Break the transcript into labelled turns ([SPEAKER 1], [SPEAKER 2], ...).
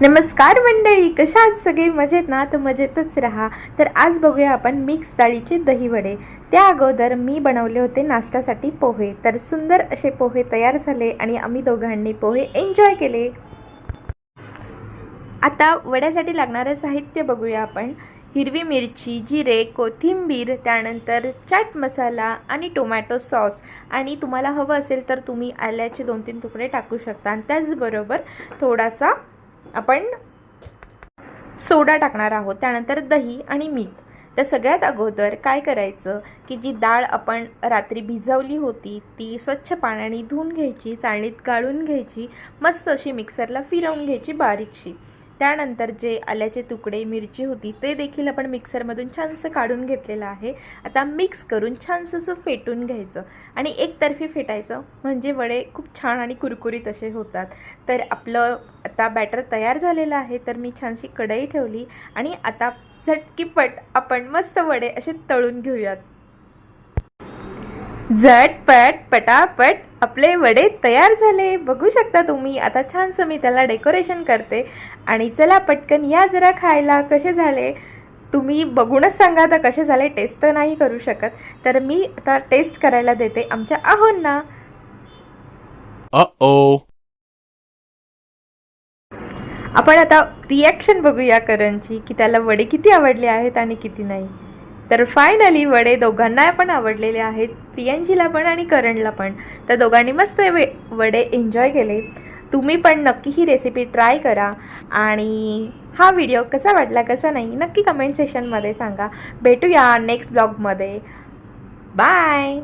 [SPEAKER 1] नमस्कार मंडळी कशा आहात सगळे? मजेत ना? तर मजेतच राहा. तर आज बघूया आपण मिक्स डाळीचे दही वडे. त्या अगोदर मी बनवले होते नाश्त्यासाठी पोहे. तर सुंदर असे पोहे तयार झाले आणि आम्ही दोघांनी पोहे एन्जॉय केले. आता वड्यासाठी लागणारं साहित्य बघूया आपण. हिरवी मिरची जिरे कोथिंबीर त्यानंतर चाट मसाला आणि टोमॅटो सॉस. आणि तुम्हाला हवं असेल तर तुम्ही आल्याचे दोन तीन तुकडे टाकू शकता. आणि त्याचबरोबर थोडासा आपण सोडा टाकणार आहोत त्यानंतर दही आणि मीठ. तर सगळ्यात अगोदर काय करायचं की जी डाळ आपण रात्री भिजवली होती ती स्वच्छ पाण्याने धुवून घ्यायची चाळणीत गाळून घ्यायची मस्त अशी मिक्सरला फिरवून घ्यायची बारीकशी. त्यानंतर जे आल्याचे तुकडे मिरची होती ते देखील आपण मिक्सरमधून छानसं काढून घेतलेलं आहे. आता मिक्स करून छानसं असं फेटून घ्यायचं आणि एकतर्फी फेटायचं. म्हणजे वडे खूप छान आणि कुरकुरीत असे होतात. तर आपलं आता बॅटर तयार झालेलं आहे तर मी छानशी कढई ठेवली आणि आता झटकीपट आपण मस्त वडे असे तळून घेऊयात. झटपट पटापट आपले वडे तयार झाले. बघू शकता तुम्ही आता छानसं मी त्याला डेकोरेशन करते. आणि चला पटकन या जरा खायला कसे झाले? तुम्ही बघूनच सांगा आता कसे झाले. टेस्ट तर नाही करू शकत. तर मी आता टेस्ट करायला देते आमच्या आहोंना. आपण आता रिॲक्शन बघूया करणची की त्याला वडे किती आवडले आहेत आणि किती नाही. तर फायनली वडे दोघांना पण आवडलेले आहेत. प्रियांशीला पण आणि करणला पण. तर दोघांनी मस्त वे वडे एन्जॉय केले. तुम्ही पण नक्की ही रेसिपी ट्राय करा. आणि हा व्हिडिओ कसा वाटला कसा नाही नक्की कमेंट सेशनमध्ये सांगा. भेटूया नेक्स्ट ब्लॉगमध्ये बाय